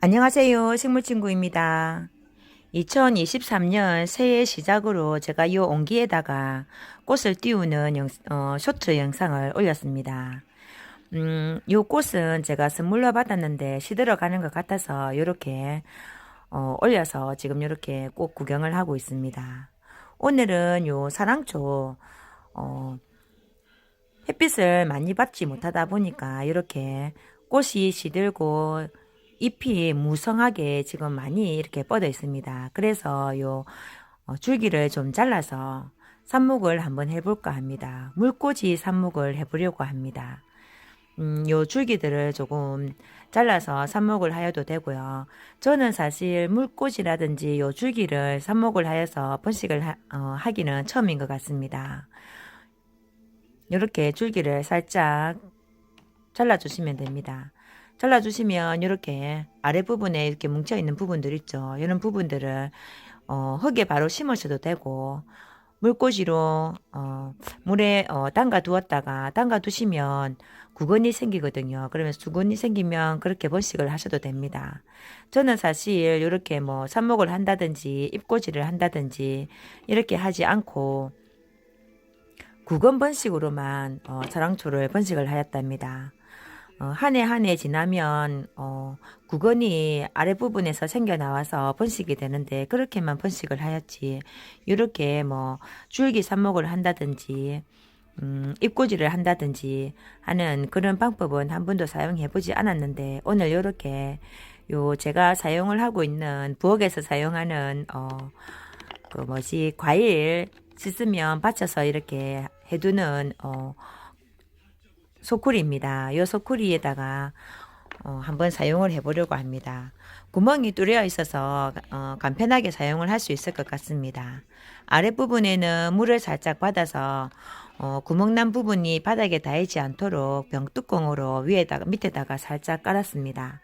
안녕하세요. 식물친구입니다. 2023년 새해 시작으로 제가 이 온기에다가 꽃을 띄우는 영, 어, 쇼트 영상을 올렸습니다. 음, 이 꽃은 제가 선물로 받았는데 시들어가는 것 같아서 이렇게 어, 올려서 지금 이렇게 꽃 구경을 하고 있습니다. 오늘은 요 사랑초 어, 햇빛을 많이 받지 못하다 보니까 이렇게 꽃이 시들고 잎이 무성하게 지금 많이 이렇게 뻗어 있습니다. 그래서 요 어, 줄기를 좀 잘라서 삽목을 한번 해볼까 합니다. 물꽂이 삽목을 해보려고 합니다. 음, 요 줄기들을 조금 잘라서 삽목을 하여도 되고요. 저는 사실 물꽂이라든지 요 줄기를 삽목을 하여서 번식을 하, 어, 하기는 처음인 것 같습니다. 이렇게 줄기를 살짝 잘라주시면 됩니다. 잘라주시면 이렇게 아랫부분에 이렇게 뭉쳐있는 부분들 있죠. 이런 부분들을 어, 흙에 바로 심으셔도 되고 물꽂이로 어, 물에 어, 담가 두었다가 담가 두시면 구건이 생기거든요. 그러면 수건이 생기면 그렇게 번식을 하셔도 됩니다. 저는 사실 이렇게 뭐 삽목을 한다든지 잎꽂이를 한다든지 이렇게 하지 않고 구건 번식으로만 어, 자랑초를 번식을 하였답니다. 어, 한해 한 해 지나면 어, 구건이 아랫부분에서 생겨나와서 번식이 되는데 그렇게만 번식을 하였지. 이렇게 뭐 줄기 삽목을 한다든지 음, 잎꽂이를 한다든지 하는 그런 방법은 한 번도 사용해 보지 않았는데 오늘 이렇게 요 제가 사용을 하고 있는 부엌에서 사용하는 어, 그 뭐지 과일 씻으면 받쳐서 이렇게 해두는 어, 소쿠리입니다. 이 소쿠리에다가 어, 한번 사용을 해보려고 합니다. 구멍이 뚫려 있어서 어, 간편하게 사용을 할 수 있을 것 같습니다. 아랫부분에는 물을 살짝 받아서 어, 구멍난 부분이 바닥에 닿이지 않도록 병뚜껑으로 위에다가 밑에다가 살짝 깔았습니다.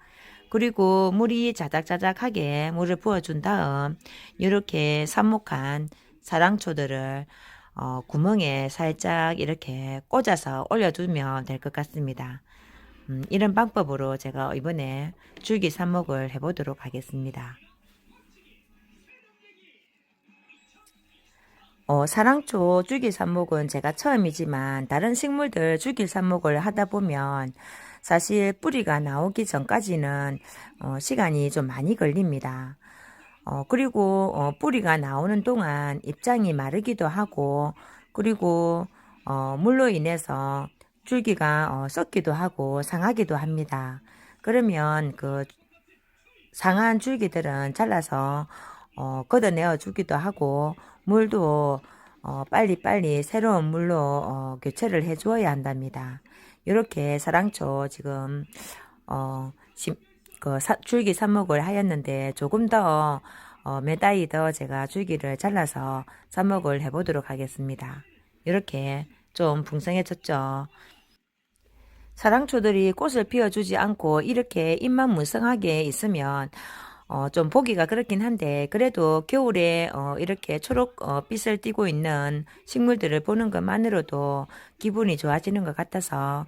그리고 물이 자작자작하게 물을 부어준 다음 이렇게 삽목한 사랑초들을 어, 구멍에 살짝 이렇게 꽂아서 올려두면 될 것 같습니다. 음, 이런 방법으로 제가 이번에 줄기 삽목을 해보도록 하겠습니다. 어, 사랑초 줄기 삽목은 제가 처음이지만 다른 식물들 줄기 삽목을 하다 보면 사실 뿌리가 나오기 전까지는 어, 시간이 좀 많이 걸립니다. 어, 그리고 어, 뿌리가 나오는 동안 입장이 마르기도 하고 그리고 어, 물로 인해서 줄기가 어, 썩기도 하고 상하기도 합니다. 그러면 그 상한 줄기들은 잘라서 어, 걷어내어 주기도 하고 물도 어, 빨리빨리 새로운 물로 어, 교체를 해 주어야 한답니다. 이렇게 사랑초 지금 어, 심, 그 사, 줄기 삽목을 하였는데 조금 더 어, 매다이 더 제가 줄기를 잘라서 삽목을 해보도록 하겠습니다. 이렇게 좀 풍성해졌죠. 사랑초들이 꽃을 피워주지 않고 이렇게 잎만 무성하게 있으면 어, 좀 보기가 그렇긴 한데 그래도 겨울에 어, 이렇게 초록 어, 빛을 띠고 있는 식물들을 보는 것만으로도 기분이 좋아지는 것 같아서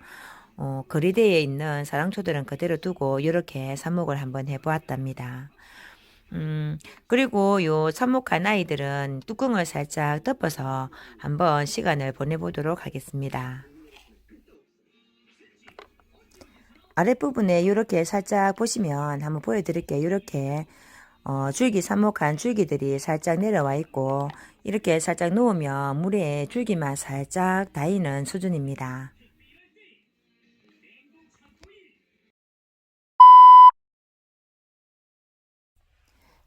어, 거리대에 있는 사랑초들은 그대로 두고 이렇게 삽목을 한번 해보았답니다. 음, 그리고 요 삽목한 아이들은 뚜껑을 살짝 덮어서 한번 시간을 보내보도록 하겠습니다. 아랫부분에 이렇게 살짝 보시면 한번 보여드릴게요. 이렇게 어, 줄기 삽목한 줄기들이 살짝 내려와 있고 이렇게 살짝 놓으면 물에 줄기만 살짝 닿이는 수준입니다.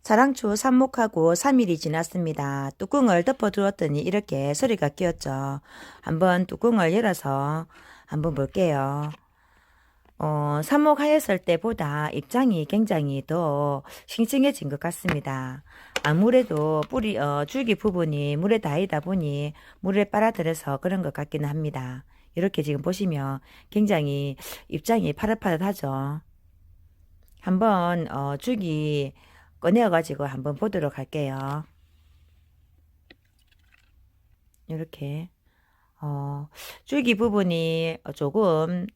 사랑초 삽목하고 3일이 지났습니다. 뚜껑을 덮어두었더니 이렇게 소리가 끼었죠. 한번 뚜껑을 열어서 한번 볼게요. 어, 삽목하였을 때보다 입장이 굉장히 더 싱싱해진 것 같습니다. 아무래도 뿌리, 어, 줄기 부분이 물에 닿이다 보니 물에 빨아들여서 그런 것 같기는 합니다. 이렇게 지금 보시면 굉장히 입장이 파릇파릇하죠. 한번 어, 줄기 꺼내가지고 한번 보도록 할게요. 이렇게 어, 줄기 부분이 조금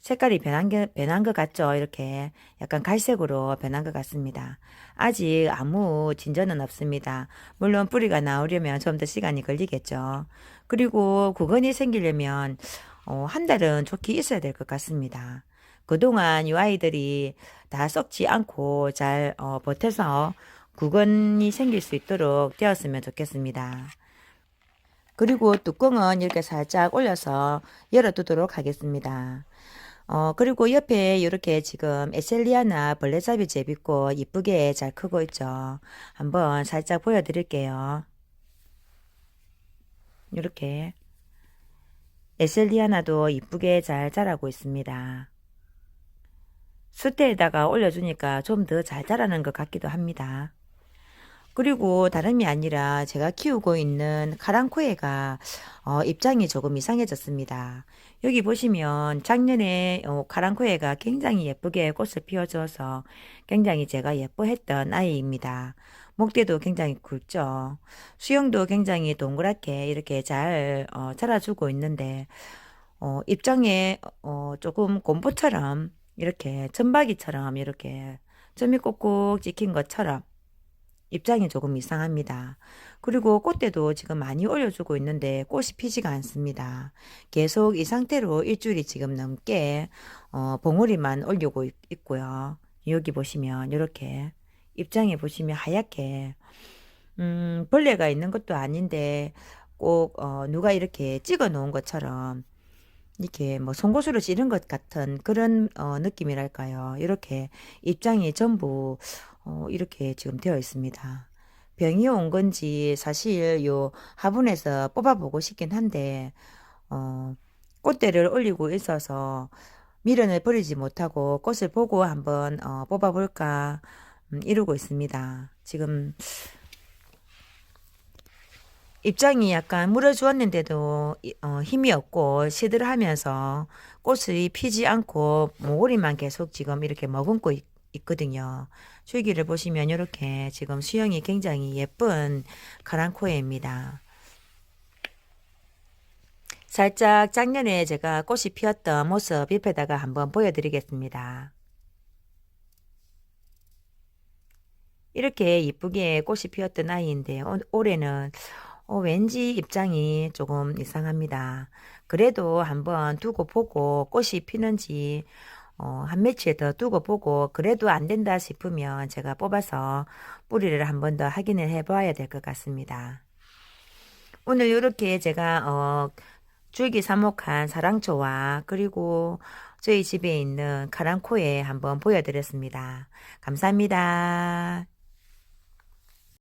색깔이 변한 게 변한 것 같죠? 이렇게 약간 갈색으로 변한 것 같습니다. 아직 아무 진전은 없습니다. 물론 뿌리가 나오려면 좀 더 시간이 걸리겠죠. 그리고 구근이 생기려면 어, 한 달은 좋게 있어야 될 것 같습니다. 그동안 이 아이들이 다 썩지 않고 잘 어, 버텨서 구근이 생길 수 있도록 되었으면 좋겠습니다. 그리고 뚜껑은 이렇게 살짝 올려서 열어두도록 하겠습니다. 어, 그리고 옆에 이렇게 지금 에셀리아나 벌레잡이 제비꽃 이쁘게 잘 크고 있죠. 한번 살짝 보여드릴게요. 이렇게 에셀리아나도 이쁘게 잘 자라고 있습니다. 수태에다가 올려주니까 좀 더 잘 자라는 것 같기도 합니다. 그리고 다름이 아니라 제가 키우고 있는 카랑코에가 어, 입장이 조금 이상해졌습니다. 여기 보시면 작년에 어, 카랑코에가 굉장히 예쁘게 꽃을 피워줘서 굉장히 제가 예뻐했던 아이입니다. 목대도 굉장히 굵죠. 수영도 굉장히 동그랗게 이렇게 잘 어, 자라주고 있는데 어, 입장에 어, 조금 곰보처럼 이렇게 점박이처럼 이렇게 점이 꼭꼭 찍힌 것처럼 입장이 조금 이상합니다. 그리고 꽃대도 지금 많이 올려주고 있는데 꽃이 피지가 않습니다. 계속 이 상태로 일주일이 지금 넘게 어, 봉우리만 올리고 있, 있고요. 여기 보시면 이렇게 입장에 보시면 하얗게 음, 벌레가 있는 것도 아닌데 꼭 어, 누가 이렇게 찍어 놓은 것처럼 이렇게 뭐 송곳으로 찌른 것 같은 그런 어, 느낌이랄까요. 이렇게 입장이 전부 어, 이렇게 지금 되어 있습니다. 병이 온 건지 사실 요 화분에서 뽑아보고 싶긴 한데 어, 꽃대를 올리고 있어서 미련을 버리지 못하고 꽃을 보고 한번 어, 뽑아볼까 음, 이러고 있습니다. 지금 입장이 약간 물어주었는데도 이- 어, 힘이 없고 시들하면서 꽃이 피지 않고 모고리만 계속 지금 이렇게 머금고 있, 있거든요. 줄기를 보시면 이렇게 지금 수영이 굉장히 예쁜 카랑코에입니다. 살짝 작년에 제가 꽃이 피었던 모습 옆에다가 한번 보여드리겠습니다. 이렇게 이쁘게 꽃이 피었던 아이인데 올- 올해는 어, 왠지 입장이 조금 이상합니다. 그래도 한번 두고 보고 꽃이 피는지 어, 한 며칠 더 두고 보고 그래도 안 된다 싶으면 제가 뽑아서 뿌리를 한 번 더 확인을 해 봐야 될 것 같습니다. 오늘 이렇게 제가 어, 줄기 사목한 사랑초와 그리고 저희 집에 있는 카랑코에 한번 보여드렸습니다. 감사합니다.